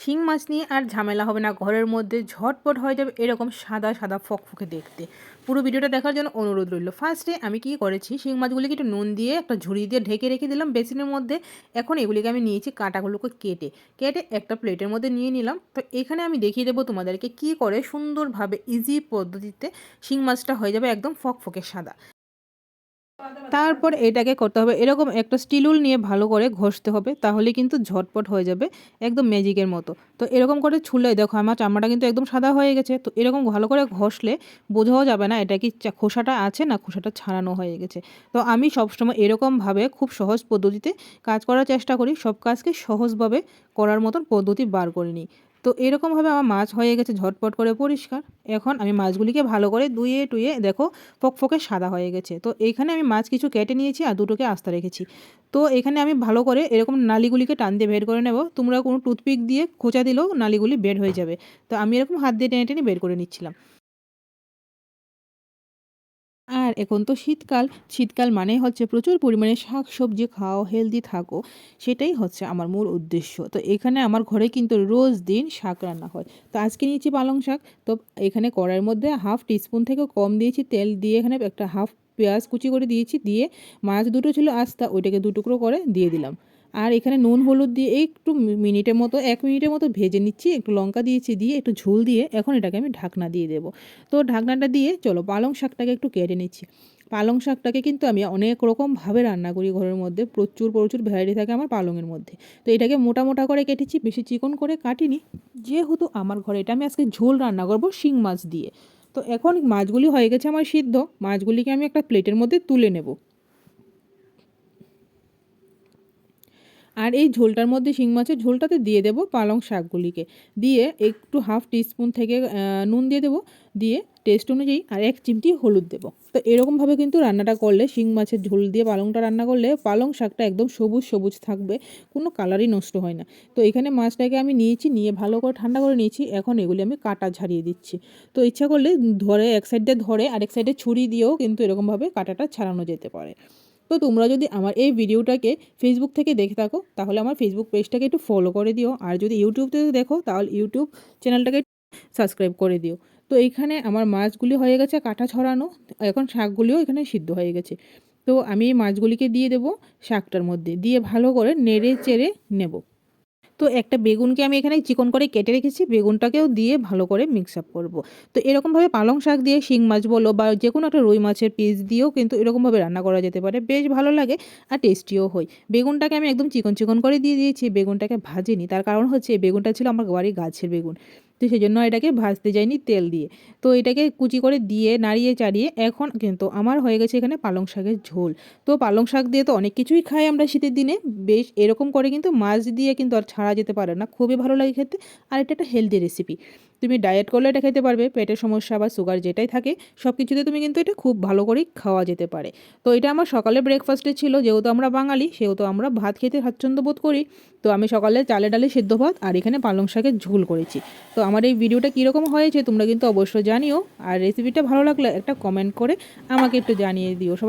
শিং মাছ নিয়ে আর ঝামেলা হবে না। ঘরের মধ্যে ঝটপট হয়ে যাবে এরকম সাদা সাদা ফকফকে দেখতে। পুরো ভিডিওটা দেখার জন্য অনুরোধ রইল। ফার্স্টে আমি কি করেছি, শিং মাছগুলিকে একটু নুন দিয়ে একটা ঝুড়ি দিয়ে ঢেকে রেখে দিলাম বেসিনের মধ্যে। এখন এগুলিকে আমি নিয়েছি কাঁটাগুলোকে কেটে। কেটে একটা প্লেটের মধ্যে নিয়ে নিলাম। তো এখানে আমি দেখিয়ে দেবো তোমাদেরকে কি করে সুন্দরভাবে ইজি পদ্ধতিতে শিং মাছটা হয়ে যাবে একদম ফকফকে সাদা। তারপর এটাকে করতে হবে, এরকম একটা স্টিলুল নিয়ে ভালো করে ঘষতে হবে তাহলে কিন্তু ঝটপট হয়ে যাবে একদম ম্যাজিকের মতো। তো এরকম করে ছুলে, দেখো আমার চামড়াটা কিন্তু একদম সাদা হয়ে গেছে, তো এরকম ভালো করে ঘষলে বোঝাও যাবে না এটা কি খোসাটা আছে না খোসাটা ছাড়ানো হয়ে গেছে। তো আমি সবসময় এরকমভাবে খুব সহজ পদ্ধতিতে কাজ করার চেষ্টা করি, সব কাজকে সহজভাবে করার মতন পদ্ধতি বার করে নিই। তো এরকমভাবে আমার মাছ হয়ে গেছে ঝটপট করে পরিষ্কার। এখন আমি মাছগুলিকে ভালো করে ধুয়ে টুয়ে দেখো ফকফকে সাদা হয়ে গেছে। তো এইখানে আমি মাছ কিছু কেটে নিয়েছি আর দুটোকে আস্তা রেখেছি। তো এখানে আমি ভালো করে এরকম নালিগুলিকে টান দিয়ে বের করে নেব। তোমরা কোনো টুথপিক দিয়ে খোঁচা দিলেও নালিগুলি বের হয়ে যাবে। তো আমি এরকম হাত দিয়ে টেনে টেনে বের করে নিচ্ছিলাম। আর এখন তো শীতকাল। শীতকাল মানে হচ্ছে প্রচুর পরিমাণে শাক সবজি খাও হেলদি থাকো। সেটাই হচ্ছে আমার মূল উদ্দেশ্য। তো এখানে আমার ঘরে কিন্তু রোজ দিন শাক রান্না হয়। তো আজকে নিয়েছি পালং শাক। তো এখানে কড়াইয়ের মধ্যে হাফ টিস্পুন থেকে কম দিয়েছি তেল দিয়ে এখানে একটা হাফ পেঁয়াজ কুচি করে দিয়েছি। দিয়ে মাছ দুটো ছিল আস্তা, ওইটাকে দু টুকরো করে দিয়ে দিলাম। আর এখানে নুন, হলুদ দিয়ে একটু মিনিটের মতো, এক মিনিটের মতো ভেজে নিচ্ছি, একটু লঙ্কা দিয়েছি, দিয়ে একটু ঝোল দিয়ে এখন এটাকে আমি ঢাকনা দিয়ে দেবো। তো ঢাকনাটা দিয়ে চলো পালং শাকটাকে একটু কেটে নিচ্ছি। পালং শাকটাকে কিন্তু আমি অনেক রকমভাবে রান্না করি ঘরের মধ্যে, প্রচুর প্রচুর ভ্যারাইটি থাকে আমার পালংয়ের মধ্যে। তো এটাকে মোটা মোটা করে কেটেছি, বেশি চিকন করে কাটিনি। যেহেতু আমার ঘরে এটা আমি আজকে ঝোল রান্না করব শিং মাছ দিয়ে। তো এখন মাছগুলি হয়ে গেছে আমার সিদ্ধ, মাছগুলিকে আমি একটা প্লেটের মধ্যে তুলে নেব। আর এই ঝোলটার মধ্যে শিং মাছের ঝোলটাতে দিয়ে দেবো পালং শাকগুলিকে। দিয়ে একটু হাফ টিস্পুন থেকে নুন দিয়ে দেবো। দিয়ে টেস্ট অনুযায়ী আর এক চিমটি হলুদ দেবো। তো এরকমভাবে কিন্তু রান্নাটা করলে, শিং মাছের ঝোল দিয়ে পালংটা রান্না করলে পালং শাকটা একদম সবুজ সবুজ থাকবে, কোনো কালারই নষ্ট হয় না। তো এখানে মাছটাকে আমি নিয়েছি, নিয়ে ভালো করে ঠান্ডা করে নিয়েছি। এখন এগুলি আমি কাটা ঝাড়িয়ে দিচ্ছি। তো ইচ্ছা করলে ধরে এক সাইডে ধরে, আরেক সাইডে ছুরি দিয়েও কিন্তু এরকমভাবে কাটাটা ছাড়ানো যেতে পারে। তো তোমরা যদি আমার এই ভিডিওটাকে ফেসবুক থেকে দেখে থাকো, তাহলে আমার ফেসবুক পেজটাকে একটু ফলো করে দিও। আর যদি ইউটিউব থেকে দেখো, তাহলে ইউটিউব চ্যানেলটাকে সাবস্ক্রাইব করে দিও। তো এইখানে আমার মাছগুলি হয়ে গেছে কাঁটা ছড়ানো। এখন শাকগুলিও এখানে সিদ্ধ হয়ে গেছে। তো আমি এই মাছগুলিকে দিয়ে দেবো শাকটার মধ্যে। দিয়ে ভালো করে নেড়ে চেড়ে নেব। তো একটা বেগুনকে আমি এখানে চিকন করে কেটে রেখেছি, বেগুনটাকেও দিয়ে ভালো করে মিক্স আপ করব। তো এরকমভাবে পালং শাক দিয়ে শিং মাছ বলো বা যে কোনো একটা রুই মাছের পিস দিয়েও কিন্তু এরকমভাবে রান্না করা যেতে পারে, বেশ ভালো লাগে আর টেস্টিও হয়। বেগুনটাকে আমি একদম চিকন চিকন করে দিয়ে দিয়েছি, বেগুনটাকে ভাজিনি, তার কারণ হচ্ছে বেগুনটা ছিল আমার বাড়ির গাছের বেগুন। তো সেই জন্য এটাকে ভাজতে যাইনি তেল দিয়ে। তো এটাকে কুচি করে দিয়ে নাড়িয়ে চাড়িয়ে এখন কিন্তু আমার হয়ে গেছে এখানে পালং শাকের ঝোল। তো পালং শাক দিয়ে তো অনেক কিছুই খাই আমরা শীতের দিনে। বেশ এরকম করে কিন্তু মাছ দিয়ে কিন্তু আর ছাড়া যেতে পারে না। খুবই ভালো লাগে খেতে। আর এটা একটা হেলদি রেসিপি তুমি ডায়েট করলে এটা খেতে পারবে, পেটের সমস্যা বা সুগার যেটাই থাকে সব কিছুতে তুমি কিন্তু এটা খুব ভালো করেই খাওয়া যেতে পারে। তো এটা আমার সকালে ব্রেকফাস্টে ছিল, যেহেতু আমরা বাঙালি, সেহেতু আমরা ভাত খেতে স্বাচ্ছন্দ্য বোধ করি, তো আমি সকালে চালে ডালে সেদ্ধ ভাত আর এখানে পালং শাকের ঝোল করেছি। তো আমার এই ভিডিওটা কীরকম হয়েছে তোমরা কিন্তু অবশ্যই জানিও, আর রেসিপিটা ভালো লাগলে একটা কমেন্ট করে আমাকে একটু জানিয়ে দিও। সবাই